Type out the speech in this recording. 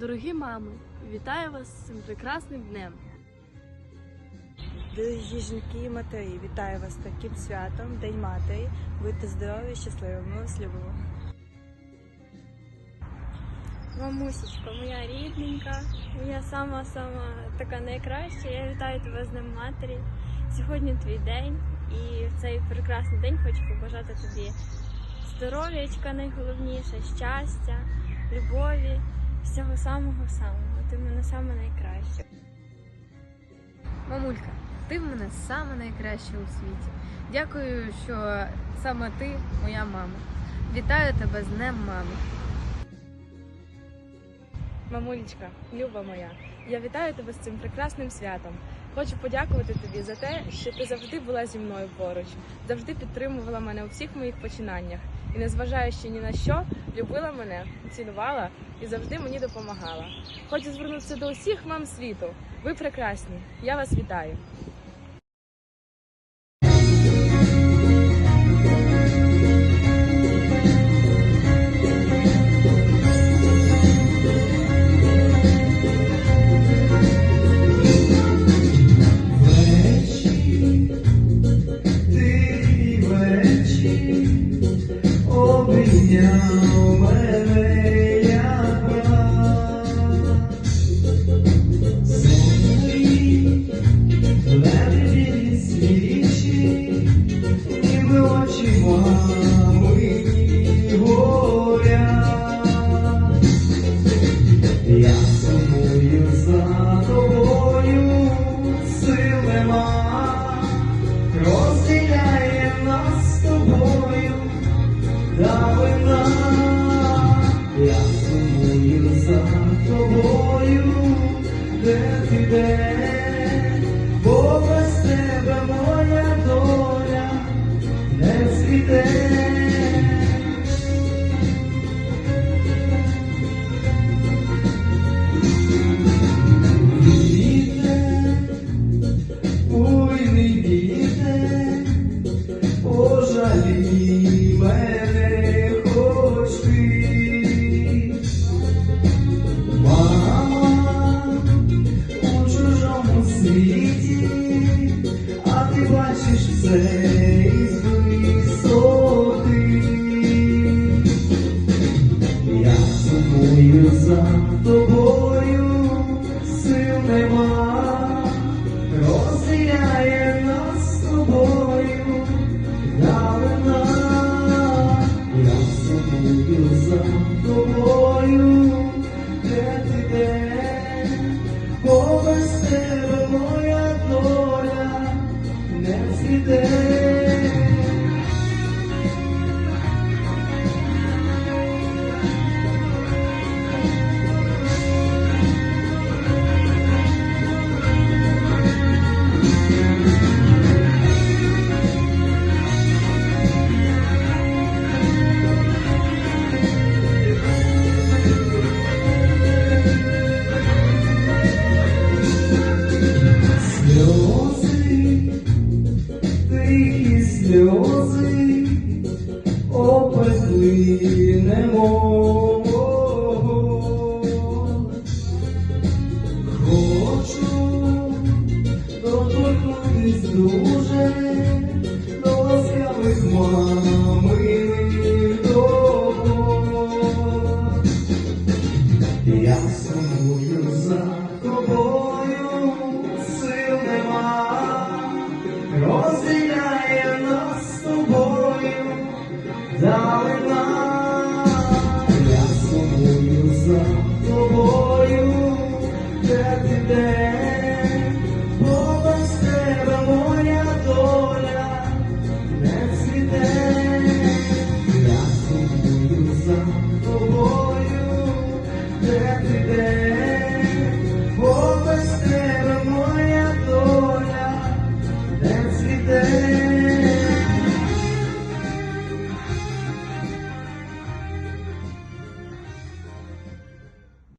Дорогі мами, вітаю вас з цим прекрасним днем. Дорогі жінки і матері, вітаю вас таким святом, День матері. Будьте здорові, щасливі, ми вас любимо. Мамусечка, моя рідненька, моя сама-сама така найкраща. Я вітаю тебе з Днем матері. Сьогодні твій день, і в цей прекрасний день хочу побажати тобі здоров'ячка найголовніше, щастя, любові, всього самого самого. Ти в мене саме найкраща. Мамулька, ти в мене саме найкраща у світі. Дякую, що саме ти моя мама. Вітаю тебе з Днем мами. Мамулечка, люба моя, я вітаю тебе з цим прекрасним святом. Хочу подякувати тобі за те, що ти завжди була зі мною поруч, завжди підтримувала мене у всіх моїх починаннях і, незважаючи ні на що, любила мене, цінувала і завжди мені допомагала. Хочу звернутися до усіх мам світу. Ви прекрасні. Я вас вітаю. Ти давина, я сумую за тобою, де ти де, сумую за тобою, де ти де, бо без тебе моя доля Друже, до ласкавих мами того, я сумую за тобою, сил нема, розділяє нас з тобою. тобою, бо без моя доля.